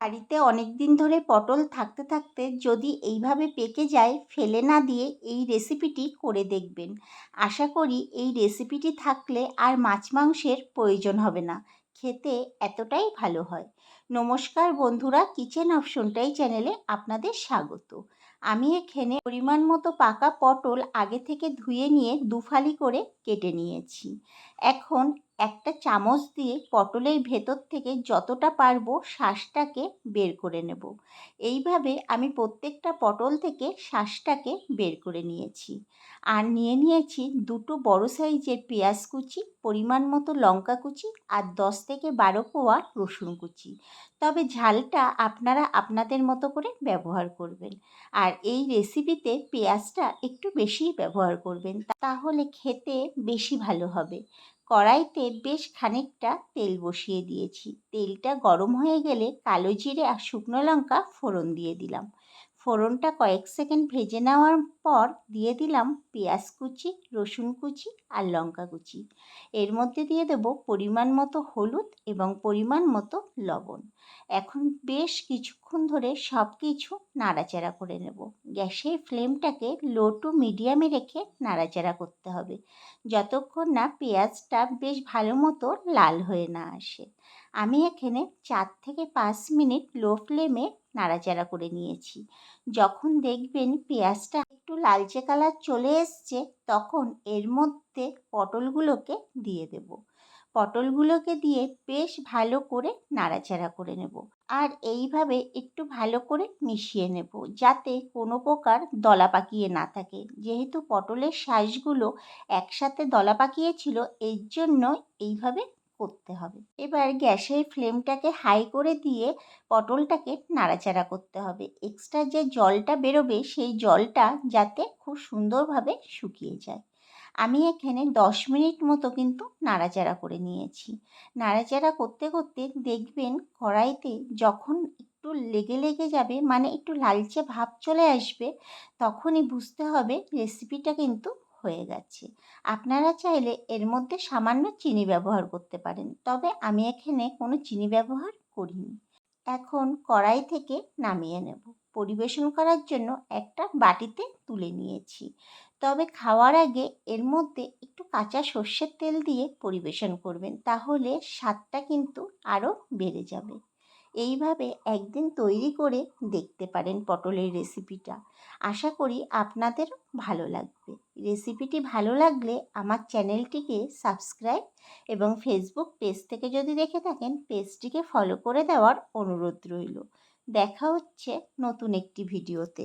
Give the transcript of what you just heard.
বাড়িতে অনেক দিন ধরে পটল থাকতে থাকতে যদি এইভাবে পেকে যায়, ফেলে না দিয়ে এই রেসিপিটি করে দেখবেন। আশা করি এই রেসিপিটি থাকলে আর মাছ মাংসের প্রয়োজন হবে না। খেতে এতটাই ভালো হয়। নমস্কার বন্ধুরা কিচেন অপশনটাই চ্যানেলে আপনাদের স্বাগত। আমি এখানে পরিমাণ মতো পাকা পটল আগে থেকে ধুয়ে নিয়ে দুফালি করে কেটে নিয়েছি। এখন একটা চামচ দিয়ে পটলের ভেতর থেকে যতটা পারব শ্বাসটাকে বের করে নেব। এইভাবে আমি প্রত্যেকটা পটল থেকে শ্বাসটাকে বের করে নিয়েছি। আর নিয়ে নিয়েছি দুটো বড় সাইজের পেঁয়াজ কুচি, পরিমাণ মতো লঙ্কা কুচি আর দশ থেকে বারো কোয়া রসুন কুচি। তবে ঝালটা আপনারা আপনাদের মতো করে ব্যবহার করবেন। আর এই রেসিপিতে পেঁয়াজটা একটু বেশি ব্যবহার করবেন, তাহলে খেতে বেশি ভালো হবে। কড়াইতে বেশ খানিকটা তেল বসিয়ে দিয়েছি। তেলটা গরম হয়ে গেলে কালো জিরে আর শুকনো লঙ্কা ফোড়ন দিয়ে দিলাম। ফোড়নটা কয়েক সেকেন্ড ভেজে নেওয়ার পর দিয়ে দিলাম পেঁয়াজ কুচি, রসুন কুচি আর লঙ্কা কুচি। এর মধ্যে দিয়ে দেব পরিমাণ মতো হলুদ এবং পরিমাণ মতো লবণ। এখন বেশ কিছুক্ষণ ধরে সব কিছু নাড়াচাড়া করে নেব। গ্যাসের ফ্লেমটাকে লো টু মিডিয়ামে রেখে নাড়াচাড়া করতে হবে। যতক্ষণ না পেঁয়াজটা বেশ ভালো মতো লাল হয়ে না আসে। আমি এখানে চার থেকে পাঁচ মিনিট লো ফ্লেমে নাড়াচাড়া করে নিয়েছি। যখন দেখবেন পেঁয়াজটা একটু লালচে কালার চলে এসছে, তখন এর মধ্যে পটলগুলোকে দিয়ে দেব। পটলগুলোকে দিয়ে বেশ ভালো করে নাড়াচাড়া করে নেব। আর এইভাবে একটু ভালো করে মিশিয়ে নেব যাতে কোনো প্রকার দলা পাকিয়ে না থাকে। যেহেতু পটলের সাইজগুলো একসাথে দলা পাকিয়েছিল, এর জন্য এইভাবে করতে হবে। এবার গ্যাসের ফ্লেমটাকে হাই করে দিয়ে পটলটাকে নাড়াচাড়া করতে হবে। এক্সট্রা যে জলটা বেরোবে সেই জলটা যাতে খুব সুন্দরভাবে শুকিয়ে যায়। আমি এখানে দশ মিনিট মতো কিন্তু নাড়াচাড়া করে নিয়েছি। নাড়াচাড়া করতে করতে দেখবেন কড়াইতে যখন একটু লেগে লেগে যাবে মানে একটু লালচে ভাব চলে আসবে, তখনই বুঝতে হবে রেসিপিটা কিন্তু হয়ে গেছে। আপনারা চাইলে এর মধ্যে সামান্য চিনি ব্যবহার করতে পারেন, তবে আমি এখানে কোনো চিনি ব্যবহার করিনি। এখন কড়াই থেকে নামিয়ে নেব। পরিবেশন করার জন্য একটা বাটিতে তুলে নিয়েছি। তবে খাওয়ার আগে এর মধ্যে একটু কাঁচা সর্ষের তেল দিয়ে পরিবেশন করবেন, তাহলে স্বাদটা কিন্তু আরও বেড়ে যাবে। এইভাবে একদিন তৈরি করে দেখতে পারেন পটলের রেসিপিটা আশা করি আপনাদের ভালো লাগবে। রেসিপিটি ভালো লাগলে আমার চ্যানেলটিকে সাবস্ক্রাইব এবং ফেসবুক পেজ থেকে যদি দেখে থাকেন পেজটিকে ফলো করে দেওয়ার অনুরোধ রইল। দেখা হচ্ছে নতুন একটি ভিডিওতে